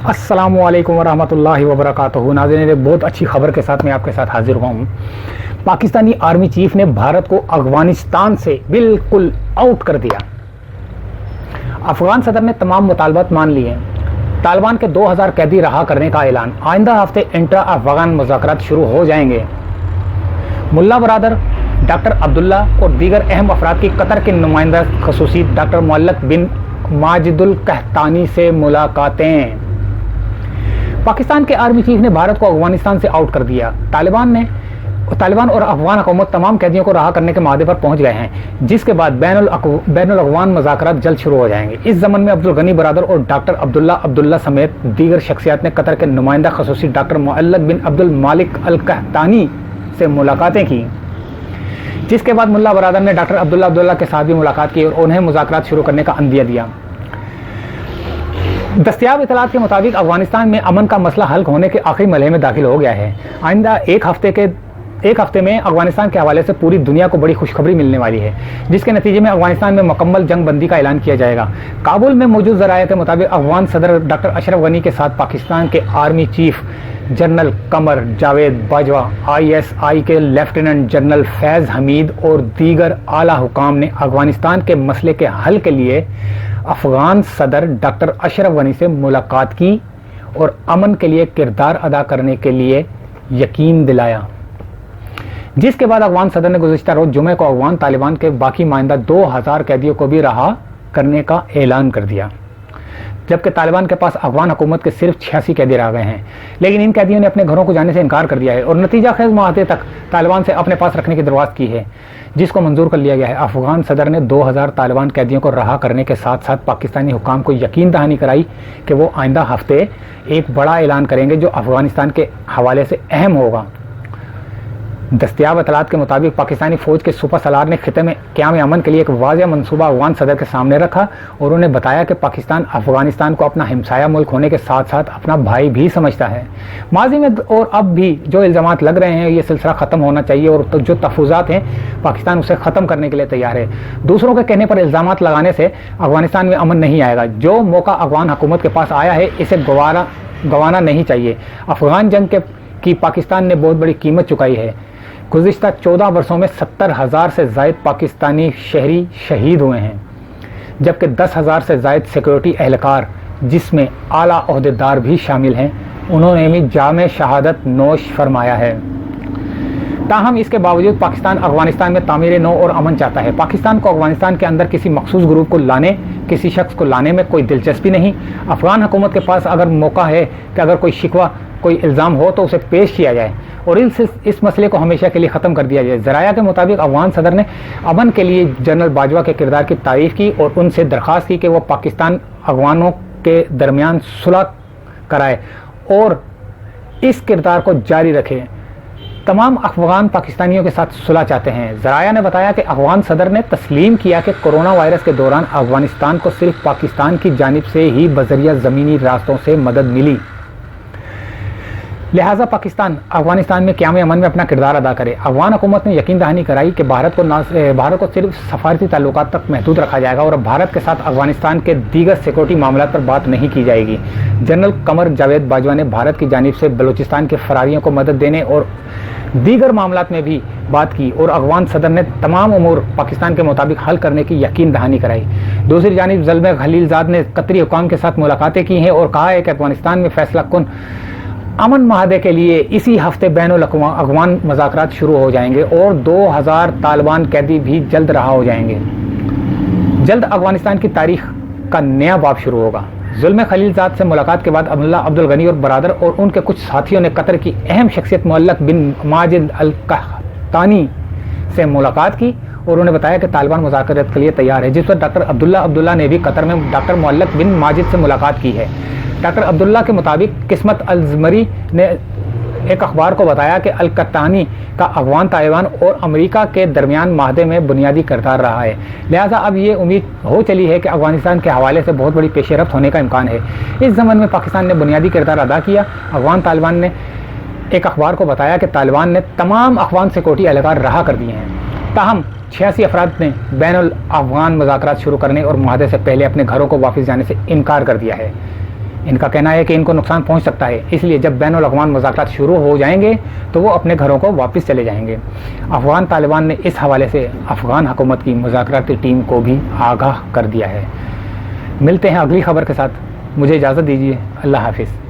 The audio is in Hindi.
अस्सलाम वालेकुम वरहमतुल्लाहि वबरकातुहू। नाज़रीन एक बहुत अच्छी खबर के साथ मैं आपके साथ हाजिर हुआ हूँ। पाकिस्तानी आर्मी चीफ ने भारत को अफ़गानिस्तान से बिल्कुल आउट कर दिया। अफगान सदर ने तमाम मुतालबात मान लिए तालिबान के 2000 कैदी रहा करने का ऐलान। आइंदा हफ़्ते इंट्रा अफगान मुजाकर शुरू हो जाएँगे। मुल्ला बरदर, डॉक्टर अब्दुल्ला और दीगर अहम अफराद की कतर के नुमाइंदा खसूसी डॉक्टर मुल्लक बिन माजिदुल कहतानी से मुलाकातें। पाकिस्तान के आर्मी चीफ ने भारत को अफ़गानिस्तान से आउट कर दिया। तालिबान ने तालिबान और अफगान हुकूमत तमाम कैदियों को रहा करने के मादे पर पहुँच गए हैं, जिसके बाद बैन अफगान मुजाकर जल्द शुरू हो जाएँगे। इस जमन में अब्दुल गनी बरदर और डॉक्टर अब्दुल्ला अब्दुल्ला समेत दीगर शख्सियात ने कतर के नुमाइंदा खसूसी डॉक्टर मुल्लक बिन अब्दुल मालिक अल कहतानी से मुलाकातें की। जिसके बाद मुल्ला बरदर ने डॉक्टर अब्दुल्ला अब्दुल्ला के साथ भी मुलाकात की और उन्हें मुजाकर शुरू करने का अंदिया दिया। दस्तियाब इतलात के मुताबिक अफ़गानिस्तान में अमन का मसला हल होने के आखिरी मलहे में दाखिल हो गया है। आइंदा एक हफ़्ते के, एक हफ़्ते में अफ़गानिस्तान के हवाले से पूरी दुनिया को बड़ी खुशखबरी मिलने वाली है, जिसके नतीजे में अफ़गानिस्तान में मुकम्मल जंग बंदी का ऐलान किया जाएगा। काबुल में मौजूद जराये के मुताबिक अफगान सदर डॉक्टर अशरफ गनी के साथ पाकिस्तान के army chief general Qamar Javed Bajwa, ISI के लेफ्टिनेंट जनरल फैज़ हमीद और दीगर आला हुकाम ने अफ़गानिस्तान के मसले के हल के लिए अफगान सदर डॉक्टर अशरफ गनी से मुलाकात की और अमन के लिए किरदार अदा करने के लिए यकीन दिलाया। जिसके बाद अफगान सदर ने गुजशत रोज जुमे को अफगान तालिबान के बाकी माइंदा दो हज़ार कैदियों को भी रहा करने का ऐलान कर दिया। जबकि तालिबान के पास अफगान हुकूमत के सिर्फ़ छियासी कैदी रह गए हैं। लेकिन इन कैदियों ने अपने घरों को जाने से इनकार कर दिया है और नतीजा खेज माहते तक तालिबान से अपने पास रखने की दरवाज की है, जिसको मंजूर कर लिया गया है। अफगान सदर ने 2000 तालिबान कैदियों को रहा करने के साथ साथ पाकिस्तानी हुकाम को यकीन दहानी कराई कि वो आइंदा हफ़्ते एक बड़ा ऐलान करेंगे जो अफ़गानिस्तान के हवाले से अहम होगा। दस्तियाब अतलात के मुताबिक पाकिस्तानी फौज के सुपर सलार ने खिते में क्याम अमन के लिए एक वाजह मनसूबा अफगान सदर के सामने रखा और उन्हें बताया कि पाकिस्तान अफ़गानिस्तान को अपना हिमसाया मुल्क होने के साथ साथ अपना भाई भी समझता है। माजी में और अब भी जो इल्ज़ाम लग रहे हैं, ये सिलसिला ख़त्म होना चाहिए और तो जो तफुजात हैं, पाकिस्तान उसे ख़त्म करने के लिए तैयार है। दूसरों के कहने पर इल्ज़ाम लगाने से अफ़गानिस्तान में अमन नहीं आएगा। जो मौका अफगान हुकूमत के पास आया है, इसे गवारा गंवाना नहीं चाहिए। अफगान जंग के की पाकिस्तान ने बहुत बड़ी कीमत चुकाई है। गुज्त चौदह वर्षों में सत्तर हज़ार से जायद पाकिस्तानी शहरी शहीद हुए हैं, जबकि दस हज़ार से जायद सिक्योरिटी एहलकार, जिसमें आला अहदेदार भी शामिल हैं, उन्होंने भी जाम शहादत नोश फरमाया है। ताहम इसके बावजूद पाकिस्तान अफ़गानिस्तान में तामीर नो और अमन चाहता है। पाकिस्तान को अफ़गानिस्तान के अंदर किसी मखसूस ग्रुप को लाने, किसी शख्स को लाने में कोई दिलचस्पी नहीं। अफगान हुकूमत के पास अगर मौका है कि अगर कोई शिकवा कोई इल्ज़ाम हो तो उसे पेश किया जाए। और इस इस मसले को हमेशा के लिए ख़त्म कर दिया जाए। जराया के मुताबिक अफगान सदर ने अमन के लिए जनरल बाजवा के किरदार की तारीफ़ की और उनसे दरख्वास्त की कि वह पाकिस्तान अफगानों के दरमियान सुलह कराए और इस किरदार को जारी रखे। तमाम अफगान पाकिस्तानियों के साथ सुलह चाहते हैं। जराया ने बताया कि अफगान सदर ने तस्लीम किया कि कोरोना वायरस के दौरान अफ़गानिस्तान को सिर्फ़ पाकिस्तान की जानब से ही बजरिया ज़मीनी रास्तों से मदद मिली। लिहाजा पाकिस्तान अफ़गानिस्तान में क्याम अमन में अपना किरदार अदा करे। अफगान हुकूमत ने यकीन दहानी कराई कि भारत को ना भारत को सिर्फ़ सफारती ताल्लुक तक महदूद रखा जाएगा और भारत के साथ अफ़गानिस्तान के दीगर सिक्योरिटी मामला पर बात नहीं की जाएगी। जनरल कमर जावेद बाजवा ने भारत की जानब से बलूचिस्तान के फरारियों को मदद देने और दीगर मामला में भी बात की और अफगान सदर ने तमाम उमूर पाकिस्तान के मुताबिक हल करने की यकीन दहानी कराई। दूसरी जानब जलम खलीलजाद ने कतरी हुकाम के साथ मुलाकातें की हैं और कहा है कि अफ़गानिस्तान में फैसला कन अमन माहदे के लिए इसी हफ़्ते बैन अफगान मज़ाक शुरू हो जाएँगे और 2000 तालिबान कैदी भी जल्द रहा हो जाएँगे। जल्द अफ़गानिस्तान की तारीख का नया बाब शुरू होगा। जुल्म खलीलजाद से मुलाकात के बाद अब्दुल्ला अब्दुल गनी और बरदर और उनके कुछ साथियों ने कतर की अहम शख्सियत मुल्लक बिन माजिद अल कहतानी से मुलाकात की और उन्होंने बताया कि तालिबान मुजाकर के लिए तैयार है। जिस पर डॉक्टर अब्दुल्ला अब्दुल्ला ने भी कतर में डॉक्टर मुल्लक बिन माजिद से मुलाकात की है। डॉक्टर अब्दुल्ला के मुताबिक किस्मत अलजमरी ने एक अखबार को बताया कि अलकतानी का अफगान ताइवान और अमेरिका के दरमियान माहदे में बुनियादी किरदार रहा है। लिहाजा अब ये उम्मीद हो चली है कि अफ़गानिस्तान के हवाले से बहुत बड़ी पेशरफ होने का इम्कान है। इस जमन में पाकिस्तान ने बुनियादी किरदार अदा किया। अफगान तालिबान ने एक अखबार को बताया कि तालिबान ने तमाम अफगान सिक्योरिटी एहलकार रहा कर दिए हैं। ताहम छियासी अफराद ने बैन अफगान मुजाकर शुरू करने और माहदे से पहले अपने घरों को वापस जाने से इनकार कर दिया है। इनका कहना है कि इनको नुकसान पहुँच सकता है। इसलिए जब बैन अवान मुजाकर शुरू हो जाएँगे तो वो अपने घरों को वापस चले जाएँगे। अफगान तालिबान ने इस हवाले से अफगान हुकूमत की मुजाकती टीम को भी आगाह कर दिया है। मिलते हैं अगली खबर के साथ। मुझे इजाज़त दीजिए। अल्लाह हाफिज़।